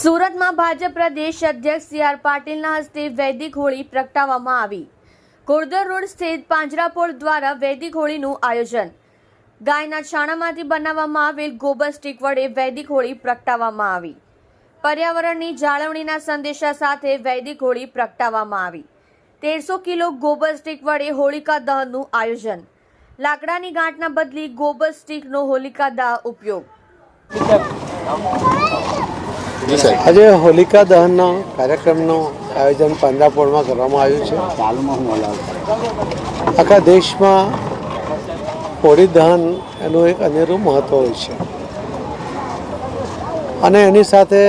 સુરતમાં ભાજપ પ્રદેશ અધ્યક્ષ C R પાટીલના હસ્તે વૈદિક હોળી પ્રગટાવવામાં આવી. કોરદર રોડ સ્થિત પાંજરાપોળ દ્વારા વૈદિક હોળીનું આયોજન. ગાયના છાણામાંથી બનાવવામાં આવેલ ગોબર સ્ટીક વડે વૈદિક હોળી પ્રગટાવવામાં આવી. પર્યાવરણની જાળવણીના સંદેશા સાથે વૈદિક હોળી પ્રગટાવવામાં આવી. તેરસો કિલો ગોબર સ્ટીક વડે હોળિકા દહનનું આયોજન. લાકડાની ગાંઠના બદલી ગોબર સ્ટીકનો હોલિકા દહ ઉપયોગ. આજે હોલિકા દહનનો કાર્યક્રમનું આયોજન પાંજરાપોળમાં કરવામાં આવ્યું છે. આખા દેશમાં હોળી દહન એનું એક અનેરું મહત્વ હોય છે. અને એની સાથે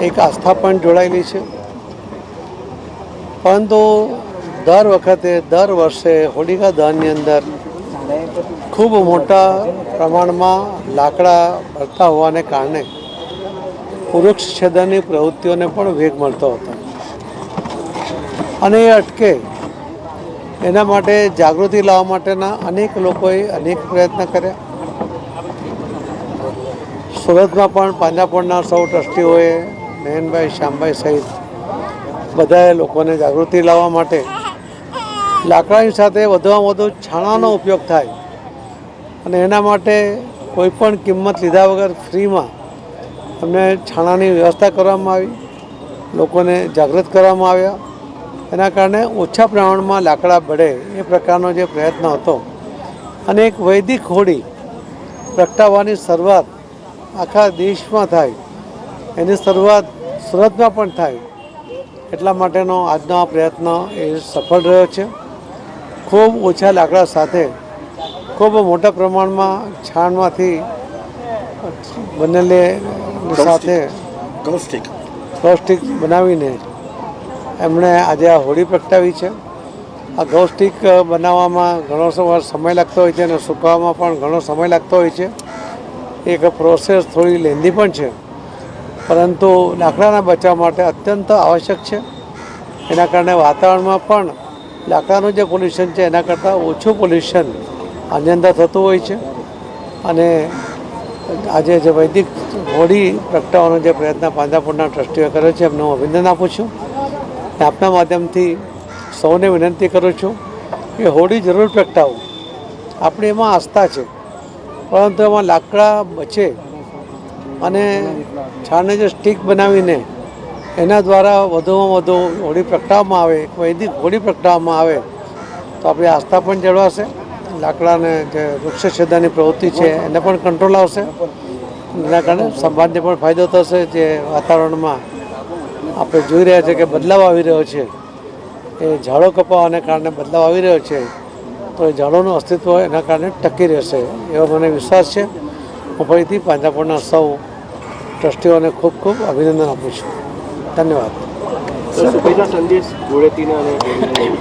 એક આસ્થા પણ જોડાયેલી છે. પરંતુ દર વખતે દર વર્ષે હોલિકા દહનની અંદર ખૂબ મોટા પ્રમાણમાં લાકડા ભરતા હોવાને કારણે વૃક્ષ છેદનની પ્રવૃત્તિઓને પણ વેગ મળતો હતો. અને એ અટકે. એના માટે જાગૃતિ લાવવા માટેના અનેક લોકોએ અનેક પ્રયત્ન કર્યા. સુરતમાં પણ પાંજાપણના સૌ ટ્રસ્ટીઓએ નયનભાઈ શ્યામભાઈ સહિત બધાએ લોકોને જાગૃતિ લાવવા માટે લાકડાની સાથે વધુમાં વધુ છાણાનો ઉપયોગ થાય અને એના માટે કોઈપણ કિંમત લીધા વગર ફ્રીમાં અમને છાણાની વ્યવસ્થા કરવામાં આવી, લોકોને જાગૃત કરવામાં આવ્યા. એના કારણે ઓછા પ્રમાણમાં લાકડા બળે એ પ્રકારનો જે પ્રયત્ન હતો. અને એક વૈદિક હોળી પ્રગટાવવાની શરૂઆત આખા દેશમાં થાય. એની શરૂઆત સુરતમાં પણ થાય. એટલા માટેનો આજનો આ પ્રયત્ન એ સફળ રહ્યો છે. ખૂબ ઓછા લાકડા સાથે ખૂબ મોટા પ્રમાણમાં છાણમાંથી બનેલી સાથે કૌસ્ટિક ગૌસ્ટિક બનાવીને એમણે આજે આ હોળી પ્રગટાવી છે. આ ગૌસ્ટિક બનાવવામાં ઘણો સમય સમય લાગતો હોય છે અને સુકવવામાં પણ ઘણો સમય લાગતો હોય છે. એક પ્રોસેસ થોડી લેન્ધી પણ છે. પરંતુ લાકડાના બચાવ માટે અત્યંત આવશ્યક છે. એના કારણે વાતાવરણમાં પણ લાકડાનું જે પોલ્યુશન છે, એના કરતાં ઓછું પોલ્યુશન આની અંદર થતું હોય છે. અને આજે જે વૈદિક હોળી પ્રગટાવવાનો જે પ્રયત્ન પાંજાપુરના ટ્રસ્ટીઓએ કર્યો છે, એમને હું અભિનંદન આપું છું. આપના માધ્યમથી સૌને વિનંતી કરું છું કે હોળી જરૂર પ્રગટાવો. આપણી એમાં આસ્થા છે, પરંતુ એમાં લાકડા બચે અને છાણને જે સ્ટીક બનાવીને એના દ્વારા વધુમાં વધુ હોળી પ્રગટાવવામાં આવે વૈદિક હોળી પ્રગટાવવામાં આવે, તો આપણી આસ્થા પણ જળવાશે. લાકડાને જે વૃક્ષછેદાની પ્રવૃત્તિ છે, એને પણ કંટ્રોલ આવશે. એના કારણે સમાજને પણ ફાયદો થશે જે વાતાવરણમાં આપણે જોઈ રહ્યા છીએ કે બદલાવ આવી રહ્યો છે. એ ઝાડો કપાવાને કારણે બદલાવ આવી રહ્યો છે, તો એ ઝાડોનું અસ્તિત્વ એના કારણે ટકી રહેશે, એવો મને વિશ્વાસ છે. હું ફરીથી પાંજાપોળના સૌ ટ્રસ્ટીઓને ખૂબ ખૂબ અભિનંદન આપું છું. ધન્યવાદ સર સુખીના સંદેશ ધૂળેટીના અને હોળીના